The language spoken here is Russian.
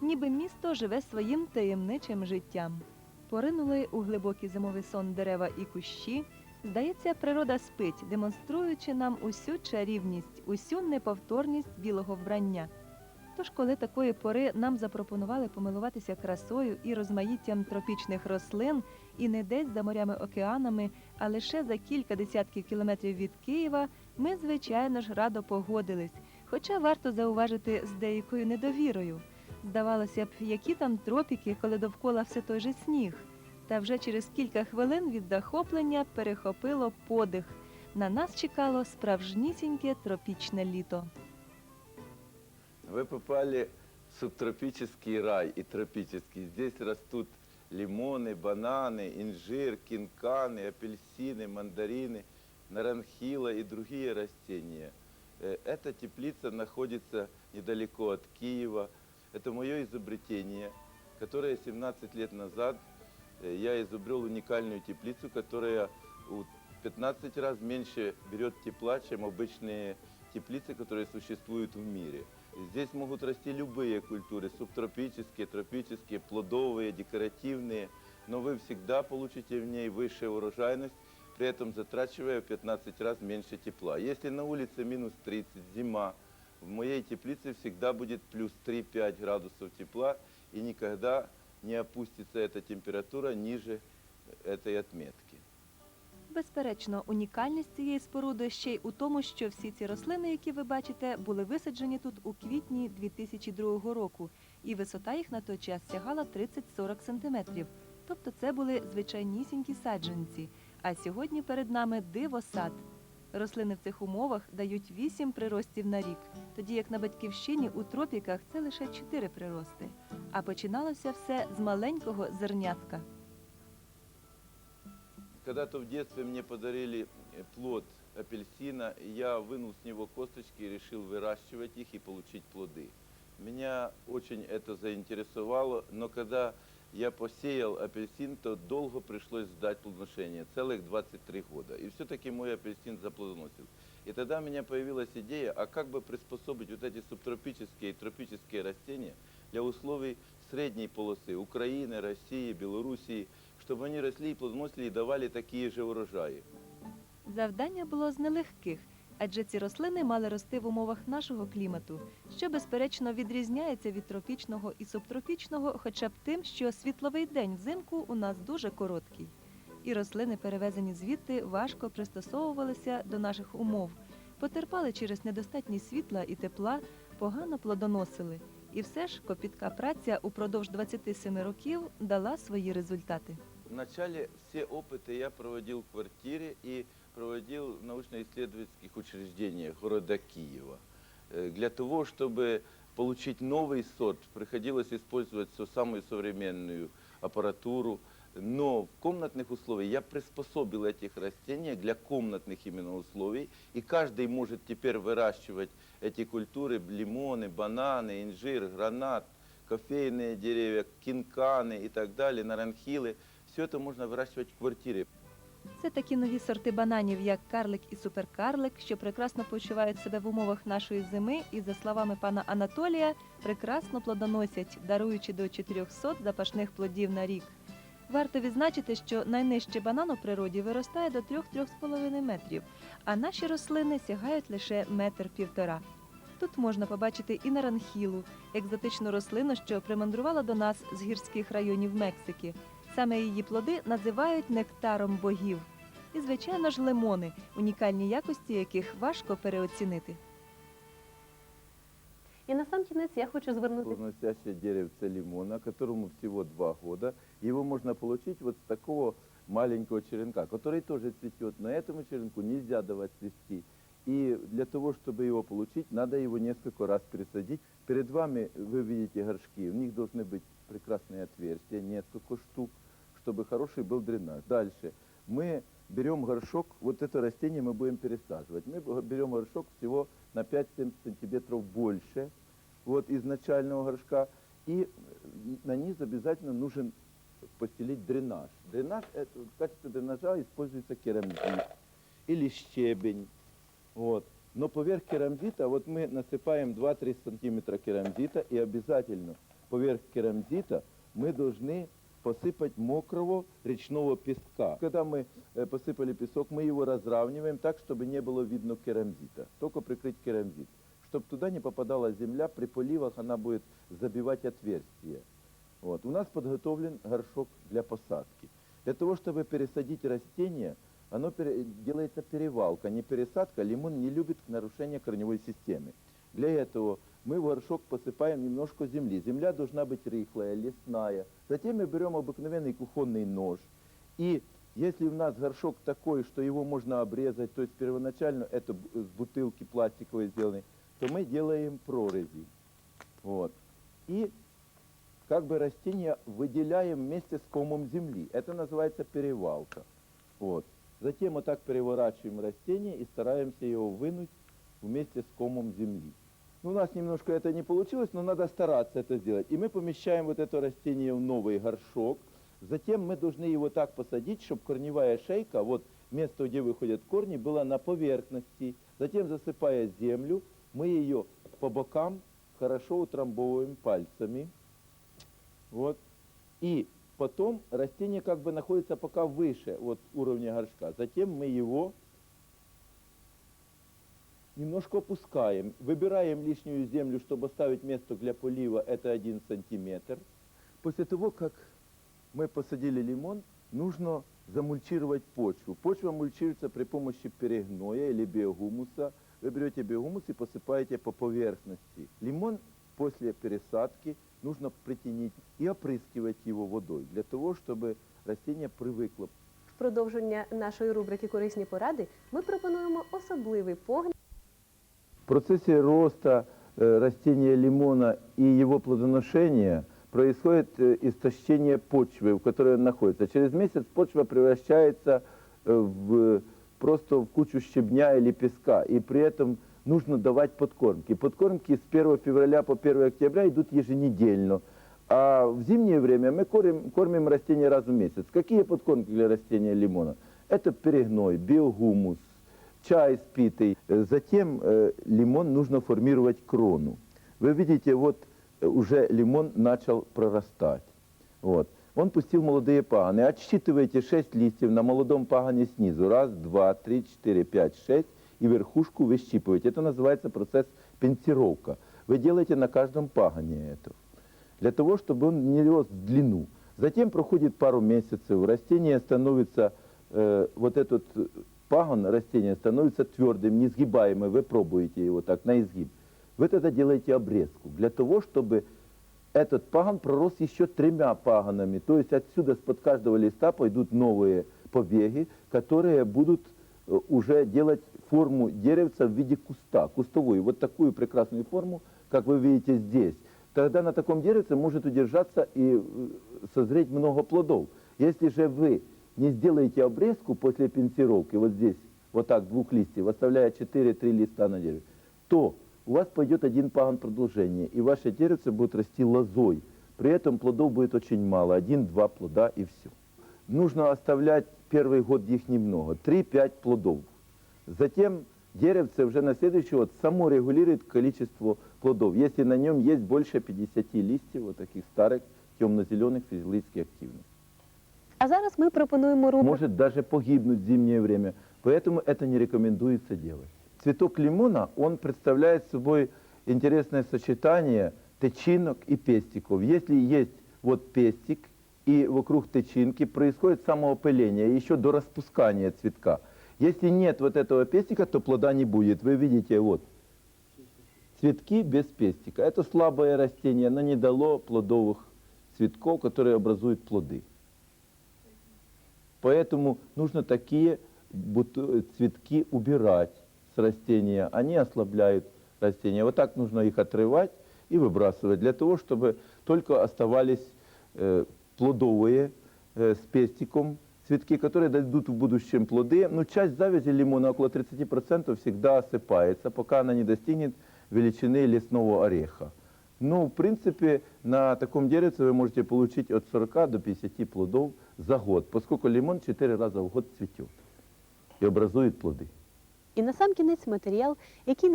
ніби місто живе своїм таємничим життям. Поринули у глибокий зимовий сон дерева і кущі. Здається, природа спить, демонструючи нам усю чарівність, усю неповторність білого вбрання. Тож, коли такої пори нам запропонували помилуватися красою і розмаїттям тропічних рослин, і не десь за морями океанами, а лише за кілька десятків кілометрів від Києва, ми, звичайно ж, радо погодились. Хоча варто зауважити з деякою недовірою. Здавалося б, які там тропіки, коли довкола все той же сніг. Та вже через кілька хвилин від захоплення перехопило подих. На нас чекало справжнісіньке тропічне літо. Вы попали в субтропический рай и тропический. Здесь растут лимоны, бананы, инжир, кинканы, апельсины, мандарины, наранхила и другие растения. Э, Эта теплица находится недалеко от Киева. Это мое изобретение, которое 17 лет назад э, я изобрел уникальную теплицу, которая у 15 раз меньше берет тепла, чем обычные теплицы, которые существуют в мире. Здесь могут расти любые культуры, субтропические, тропические, плодовые, декоративные, но вы всегда получите в ней высшую урожайность, при этом затрачивая в 15 раз меньше тепла. Если на улице минус 30, зима, в моей теплице всегда будет плюс 3-5 градусов тепла и никогда не опустится эта температура ниже этой отметки. Безперечно, унікальність цієї споруди ще й у тому, що всі ці рослини, які ви бачите, були висаджені тут у квітні 2002 року, і висота їх на той час сягала 30-40 сантиметрів. Тобто це були звичайнісінькі саджанці. А сьогодні перед нами дивосад. Рослини в цих умовах дають 8 приростів на рік, тоді як на батьківщині у тропіках це лише 4 прирости. А починалося все з маленького зернятка. Когда-то в детстве мне подарили э, плод апельсина, и я вынул с него косточки и решил выращивать их и получить плоды. Меня очень это заинтересовало, но когда я посеял апельсин, то долго пришлось ждать плодоношения, целых 23 года. И все-таки мой апельсин заплодоносил. И тогда у меня появилась идея, а как бы приспособить вот эти субтропические и тропические растения для условий средней полосы Украины, России, Белоруссии, чтобы они росли и плодоносили и давали такие же урожаи. Завдання було з нелегких, адже ці рослини мали рости в умовах нашого клімату, що безперечно відрізняється від тропічного і субтропічного, хоча б тим, що світловий день взимку у нас дуже короткий. І рослини, перевезені звідти, важко пристосовувалися до наших умов, потерпали через недостатність світла і тепла, погано плодоносили. І все ж копітка праця упродовж 27 років дала свої результати. Вначале все опыты я проводил в квартире и проводил в научно-исследовательских учреждениях города Киева. Э, Для того, чтобы получить новый сорт, приходилось использовать всю самую современную аппаратуру. Но в комнатных условиях я приспособил этих растений для комнатных именно условий. И каждый может теперь выращивать эти культуры, лимоны, бананы, инжир, гранат, кофейные деревья, кинканы и так далее, наранхилы. Все это можно выращивать в квартире. Це такі нові сорти бананів, як карлик і суперкарлик, що прекрасно почувають себе в умовах нашої зими і, за словами пана Анатолія, прекрасно плодоносять, даруючи до 400 запашних плодів на рік. Варто відзначити, що найнижчий банан у природі виростає до 3-3,5 метрів, а наші рослини сягають лише метр півтора. Тут можна побачити і наранхілу, екзотичну рослину, що примандрувала до нас з гірських районів Мексики. Саме її плоди називають нектаром богів. І, звичайно ж, лимони, унікальні якості яких важко переоцінити. І на сам кінець я хочу звернути Плодоносящее деревце лимона, которому всего два года. Его можно получить вот с такого маленького черенка, который тоже цветет. На этому черенку нельзя давать цвести. И для того, чтобы его получить, надо его несколько раз пересадить. Перед вами вы видите горшки. В них должны быть прекрасные отверстия, несколько штук, Чтобы хороший был дренаж. Дальше мы берем горшок, вот это растение мы будем пересаживать. Мы берем горшок всего на 5-7 сантиметров больше вот, изначального горшка. И на низ обязательно нужен постелить дренаж. Дренаж, это, в качестве дренажа используется керамзит или щебень. Вот. Но поверх керамзита, вот мы насыпаем 2-3 сантиметра керамзита и обязательно поверх керамзита мы должны посыпать мокрого речного песка. Когда мы э, посыпали песок, мы его разравниваем так, чтобы не было видно керамзита. Только прикрыть керамзит. Чтобы туда не попадала земля, при поливах она будет забивать отверстия. Вот. У нас подготовлен горшок для посадки. Для того, чтобы пересадить растение, оно пере- делается перевалка, не пересадка. Лимон не любит нарушения корневой системы. Для этого мы в горшок посыпаем немножко земли. Земля должна быть рыхлая, лесная. Затем мы берем обыкновенный кухонный нож. И если у нас горшок такой, что его можно обрезать, то есть первоначально это с бутылки пластиковой сделаны, то мы делаем прорези. Вот. И как бы растение выделяем вместе с комом земли. Это называется перевалка. Вот. Затем вот так переворачиваем растение и стараемся его вынуть вместе с комом земли. Ну, у нас немножко это не получилось, но надо стараться это сделать. И мы помещаем вот это растение в новый горшок. Затем мы должны его так посадить, чтобы корневая шейка, вот место, где выходят корни, была на поверхности. Затем, засыпая землю, мы ее по бокам хорошо утрамбовываем пальцами. Вот. И потом растение как бы находится пока выше вот, уровня горшка. Затем мы его немножко опускаем. Выбираем лишнюю землю, чтобы оставить место для полива, это один сантиметр. После того, как мы посадили лимон, нужно замульчировать почву. Почва мульчируется при помощи перегноя или биогумуса. Вы берете биогумус и посыпаете по поверхности. Лимон после пересадки нужно притянить и опрыскивать его водой, для того, чтобы растение привыкло В продовження нашої рубрики Корисні поради ми пропонуємо особливий погляд В процессе роста э, растения лимона и его плодоношения происходит э, истощение почвы, в которой он находится. Через месяц почва превращается э, в, просто в кучу щебня или песка, и при этом нужно давать подкормки. Подкормки с 1 февраля по 1 октября идут еженедельно. А в зимнее время мы кормим, кормим растения раз в месяц. Какие подкормки для растения лимона? Это перегной, биогумус, чай спитый. Э, Затем э, лимон нужно формировать крону. Вы видите, вот э, уже лимон начал прорастать. Вот. Он пустил молодые паганы. Отсчитываете 6 листьев на молодом пагане снизу. Раз, два, три, четыре, пять, шесть. И верхушку выщипываете. Это называется процесс пенсировка. Вы делаете на каждом пагане это. Для того, чтобы он не рос в длину. Затем проходит пару месяцев, растение становится, э, вот этот пагон растения становится твердым, несгибаемым, вы пробуете его так на изгиб. Вы тогда делаете обрезку, для того, чтобы этот пагон пророс еще тремя пагонами. То есть отсюда с-под каждого листа пойдут новые побеги, которые будут э, уже делать форму деревца в виде куста, кустовую. Вот такую прекрасную форму, как вы видите здесь. Тогда на таком деревце может удержаться и э, созреть много плодов. Если же вы не сделаете обрезку после пенсировки, вот здесь, вот так, двух листьев, оставляя 4-3 листа на дереве, то у вас пойдет один пагон продолжения, и ваше деревце будет расти лозой. При этом плодов будет очень мало, один-два плода и все. Нужно оставлять первый год их немного, 3-5 плодов. Затем деревце уже на следующий год само регулирует количество плодов. Если на нем есть больше 50 листьев, вот таких старых, темно-зеленых, физически активных. А зараз ми пропонуємо рубрику Может даже погибнуть в зимнее время. Поэтому это не рекомендуется делать. Цветок лимона, он представляет собой интересное сочетание тычинок и пестиков. Если есть вот пестик, и вокруг тычинки происходит самоопыление, еще до распускания цветка. Если нет вот этого пестика, то плода не будет. Вы видите, вот, цветки без пестика. Это слабое растение, оно не дало плодовых цветков, которые образуют плоды. Поэтому нужно такие цветки убирать с растения. Они ослабляют растения. Вот так нужно их отрывать и выбрасывать, для того, чтобы только оставались э, плодовые э, с пестиком цветки, которые дадут в будущем плоды. Но часть завязи лимона, около 30%, всегда осыпается, пока она не достигнет величины лесного ореха. Ну, в принципе, на таком деревце вы можете получить от 40 до 50 плодов за год, поскольку лимон 4 раза в год цветет и образует плоды. і на сам кінець матеріал, який